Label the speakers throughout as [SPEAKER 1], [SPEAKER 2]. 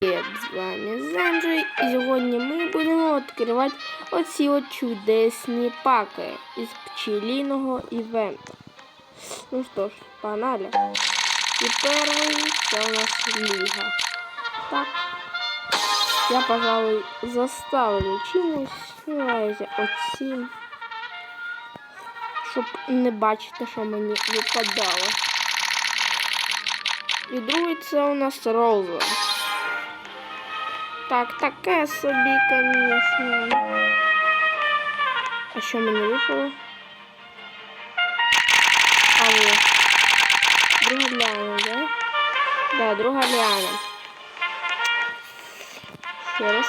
[SPEAKER 1] Привіт, з вами Зенджи, і сьогодні ми будемо відкривати оці от чудесні паки із пчеліного івенту. Ну що ж, погнали. І перший це у нас ліга. Так. Я, пожалуй, заставлю чимось, давайте оцім, щоб не бачити, що мені випадало. І другий це у нас роза. Так, таке собі, звісно. А що мені випало? А во. Друга ляна, да? Да, друга ляна. Ще раз.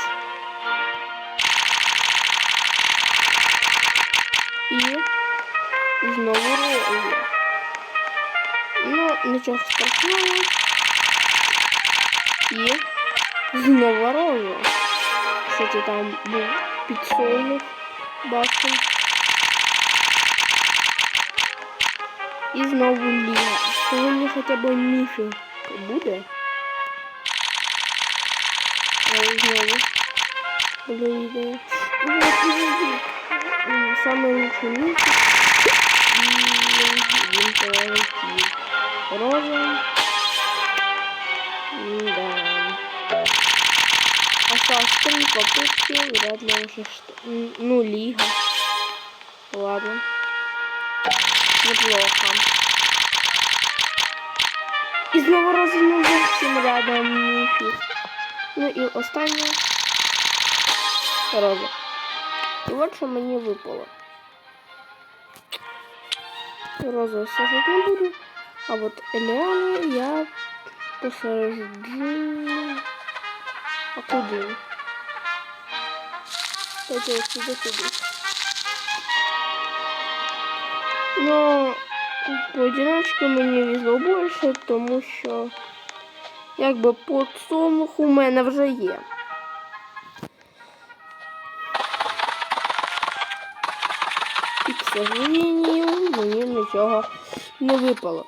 [SPEAKER 1] І знову роза. Ну, нічого страшного. І знову роза. Кстати, там був підсольник, бачимо. І знову ліга. Сьогодні хоча б міфі буде. А і знову буде. Саме лучший міфі. І він полетів. Роза. Да. Осталось три попытки, вряд ли уже что... Ну, лига. Ладно. Неплохо. І знову разом зовсім рядом міфі. Ну і останнє роза. І от що мені випало. Розу сажати не буду. А от Еліану я посаджу. А куди? Кстати, ось сюди сюди. Ну, поодиночку мені везло більше, тому що якби подсолнух у мене вже є. І, к сожалению, мені нічого не випало.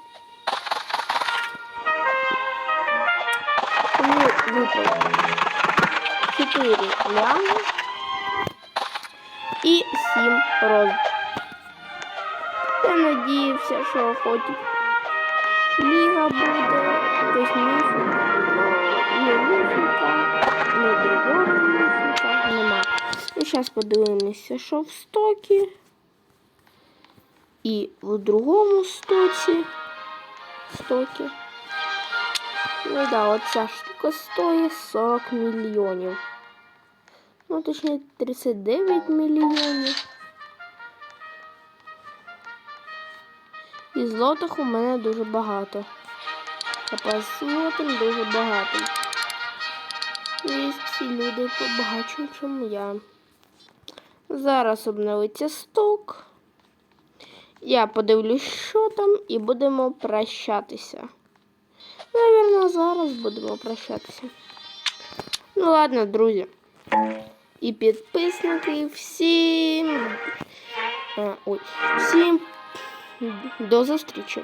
[SPEAKER 1] Тому випало 4 лями і 7 роз. Я надіявся, що хоч ліга буде, якась міфіка, не міфіка, не другого міфіка, нема. І зараз подивимося, що в стокі. І в другому стоці. Стокі. Ну да, от ця штука стоїть 40 мільйонів. Ну, точніше, 39 мільйонів. І злотих у мене дуже багато. А злотим дуже багато. І всі люди побагачу, ніж я. Зараз обновиться сток. Я подивлюсь, що там, і будемо прощатися. Наверное, зараз будемо прощатися. Ну ладно, друзі. І підписники всім. Ой, всім до зустрічі.